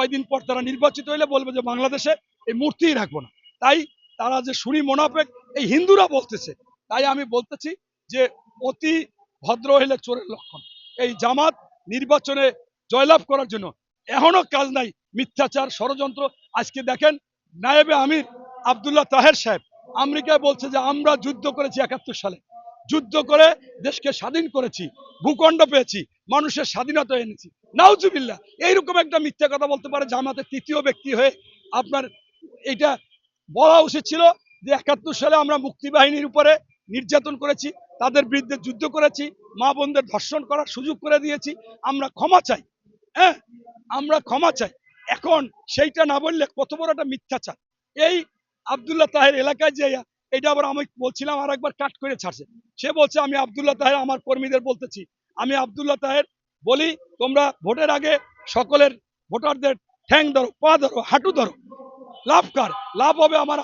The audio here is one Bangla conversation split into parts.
কয়দিন পর তারা নির্বাচিত হইলে বলবে যে বাংলাদেশে এই মূর্তিই রাখব না। তাই তারা যে শুনি মোনাফেক, এই হিন্দুরা বলতেছে, তাই আমি বলতেছি যে অতি ভদ্র হইলে চোরের লক্ষণ। এই জামাত নির্বাচনে জয়লাভ করার জন্য এখনও কাজ নাই মিথ্যাচার, ষড়যন্ত্র। আজকে দেখেন নায়েবে আমির আব্দুল্লাহ তাহের সাহেব আমেরিকায় বলছে যে আমরা যুদ্ধ করেছি একাত্তর সালে। যুদ্ধ করে দেশকে স্বাধীন করেছি, ভূখণ্ড পেয়েছি, মানুষের স্বাধীনতা এনেছি। নাউজুবিল্লাহ, এইরকম একটা মিথ্যা কথা বলতে পারে জামাতের তৃতীয় ব্যক্তি হয়ে আপনার এটা বলা উচিত ছিল যে একাত্তর সালে আমরা মুক্তিবাহিনীর উপরে নির্যাতন করেছি, তাদের বিরুদ্ধে যুদ্ধ করেছি, মা বোনদের ধর্ষণ করার সুযোগ করে দিয়েছি, আমরা ক্ষমা চাই হ্যাঁ? আমরা ক্ষমা চাই। এখন সেইটা না বললে কত বড় একটা মিথ্যাচার। এই আবদুল্লাহ তাহের এলাকায় যে এটা আবার আমি বলছিলাম আর একবার কাট করে ছাড়ছে। সে বলছে, আমি আবদুল্লাহ তাহের, আমার কর্মীদের বলতেছি, আমি আবদুল্লাহ তাহের বলি, তোমরা ভোটের আগে সকলের ভোটারদের ঠ্যাং ধরো, পা ধরো, হাঁটু ধরো। লাভ কার? লাভ হবে আমার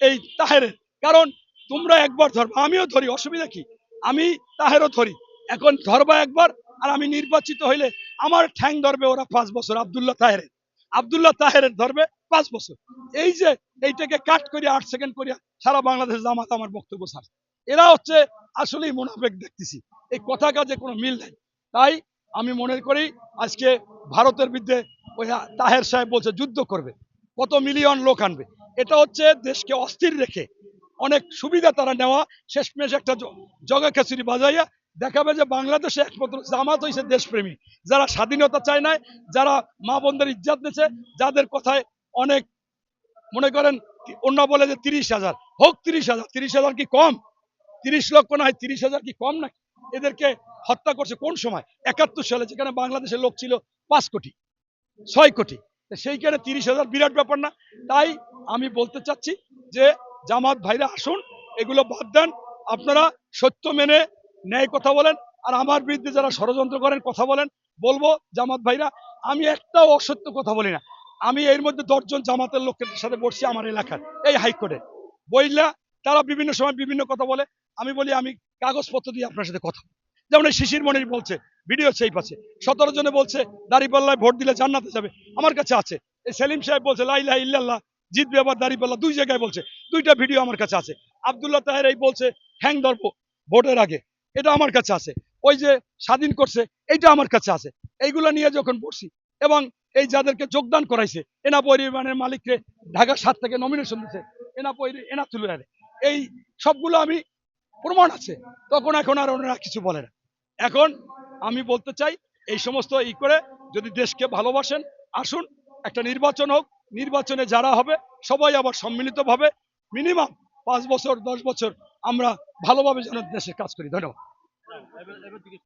এই তাহেরের। কারণ তোমরা একবার ধরবা, আমিও ধরি, অসুবিধা কি? আমি তাহেরও ধরি, এখন ধরবা একবার, আর আমি নির্বাচিত হইলে আমার ঠ্যাং ধরবে ওরা পাঁচ বছর, আবদুল্লাহ তাহেরের। আবদুল্লাহ তাহেরের ধরবে পাঁচ বছর। এই যে এইটাকে কাট করে আট সেকেন্ড করিয়া সারা বাংলাদেশ জামাত আমার বক্তব্য ছাড় এরা হচ্ছে আসলেই মোনাফেক দেখতেছি এই কথা কাজে কোনো মিল নাই। তাই আমি মনে করি আজকে ভারতের বিরুদ্ধে ওই তাহের সাহেব বলছে, যুদ্ধ করবে। কত মিলিয়ন লোক আনবে। এটা হচ্ছে দেশকে অস্থির রেখে অনেক সুবিধা তারা নেওয়া। শেষমেশ একটা জগা খিচুড়ি বাজাইয়া দেখাবে যে বাংলাদেশে একমাত্র জামাত হয়েছে দেশপ্রেমী। যারা স্বাধীনতা চায় না যারা মা বোনদের ইজ্জাত দিয়েছে যাদের কথায় অনেক মনে করেন অন্য বলে যে তিরিশ হাজার। হোক তিরিশ হাজার। তিরিশ হাজার কি কম? তিরিশ লক্ষ না হয়, তিরিশ হাজার কি কম নাকি? এদেরকে হত্যা করছে কোন সময়? একাত্তর সালে যেখানে বাংলাদেশের লোক ছিল পাঁচ কোটি, ছয় কোটি। সেইখানে তিরিশ হাজার বিরাট ব্যাপার না। তাই আমি বলতে চাচ্ছি যে, জামাত ভাইরা আসুন, এগুলো বাদ দেন। আপনারা সত্য মেনে ন্যায় কথা বলেন। আর আমার বিরুদ্ধে যারা ষড়যন্ত্র করেন, কথা বলেন। বলব, জামাত ভাইরা, আমি একটাও অসত্য কথা বলি না। আমি এর মধ্যে দশজন জামাতের লোকের সাথে বসছি আমার এলাকার, এই হাইকোর্টে। বইলা তারা বিভিন্ন সময় বিভিন্ন কথা বলে। আমি বলি, আমি কাগজপত্র দিয়ে আপনার সাথে কথা বলব। যেমন এই শিশির মনির বলছে, ভিডিও সেই পাচ্ছে সতেরো জনে বলছে, দাড়িপাল্লায় ভোট দিলে জান্নাতে যাবে। আমার কাছে আছে। এই সেলিম সাহেব বলছে লাইলা ইল্লাল্লাহ, জিতবে আবার দাড়িপাল্লা। দুই জায়গায় বলছে, দুইটা ভিডিও আমার কাছে আছে। আবদুল্লাহ তাহের এই বলছে, হ্যাং ধরবো ভোটের আগে। এটা আমার কাছে আছে। ওই যে স্বাধীন করছে, এইটা আমার কাছে আছে। এইগুলো নিয়ে যখন পড়ছি এবং এই যাদেরকে যোগদান করাইছে, এনা পরিমাণের মালিককে ঢাকা সাত থেকে নমিনেশন দিছে, এনা পরি, এনা তুলে এই সবগুলো আমি প্রমাণ আছে। তখন এখন আর ওনারা কিছু বলে না। এখন আমি বলতে চাই, এই সমস্ত ই করে যদি দেশকে ভালোবাসেন, আসুন, একটা নির্বাচন হোক, নির্বাচনে যারা হবে, সবাই আবার সম্মিলিতভাবে মিনিমাম পাঁচ বছর, দশ বছর আমরা ভালোভাবে যেন দেশে কাজ করি। ধন্যবাদ।